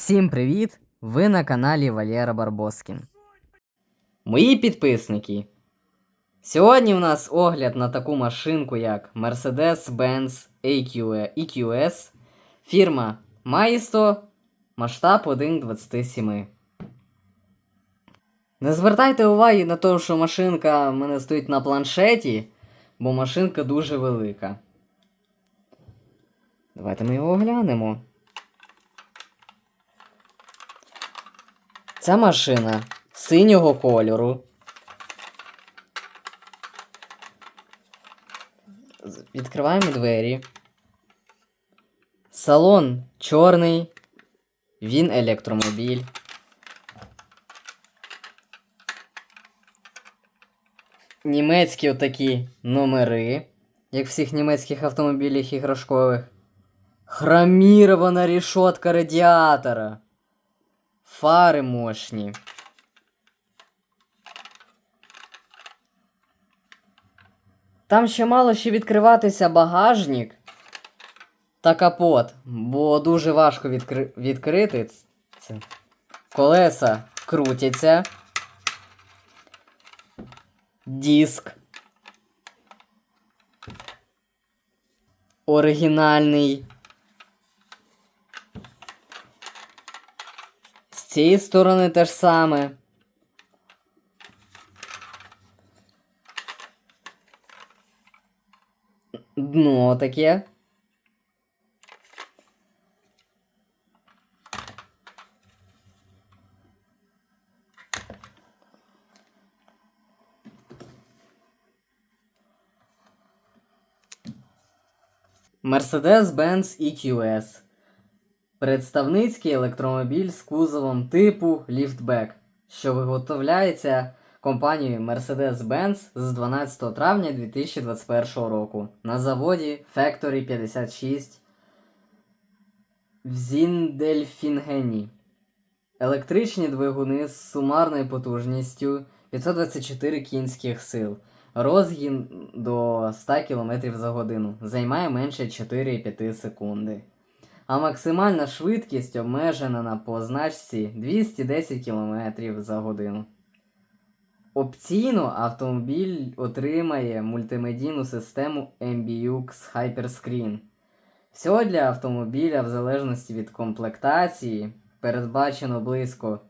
Всім привіт! Ви на каналі Валєра Барбоскін. Мої підписники. Сьогодні у нас огляд на таку машинку, як Mercedes-Benz EQS, фірма Maisto, масштаб 1.27. Не звертайте уваги на те, що машинка в мене стоїть на планшеті, бо машинка дуже велика. Давайте ми його оглянемо. Ця машина синього кольору. Відкриваємо двері. Салон чорний. Він електромобіль. Німецькі отакі номери, як всіх німецьких автомобілях іграшкових. Хромірована рішотка радіатора. Фари мощні. Там ще мало ще відкриватися багажник та капот, бо дуже важко відкри... відкрити це. Колеса крутяться. Диск. Оригінальний. Цієї сторони те ж саме. Дно таке. Mercedes-Benz EQS. Представницький електромобіль з кузовом типу ліфтбек, що виготовляється компанією Mercedes-Benz з 12 травня 2021 року на заводі Factory 56 в Зіндельфінгені. Електричні двигуни з сумарною потужністю 524 кінських сил. Розгін до 100 км за годину. Займає менше 4,5 секунди. А максимальна швидкість обмежена на позначці 210 км за годину. Опційно автомобіль отримає мультимедійну систему MBUX Hyperscreen. Всього для автомобіля, в залежності від комплектації, передбачено близько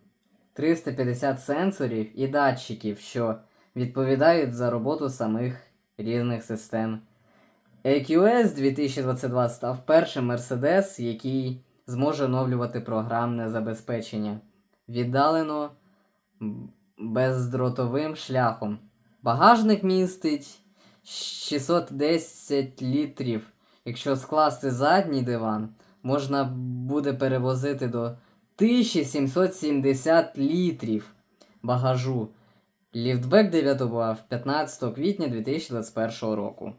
350 сенсорів і датчиків, що відповідають за роботу самих різних систем. EQS 2022 став першим Mercedes, який зможе оновлювати програмне забезпечення віддалено бездротовим шляхом. Багажник містить 610 літрів. Якщо скласти задній диван, можна буде перевозити до 1770 літрів багажу. Ліфтбек дебютував 15 квітня 2021 року.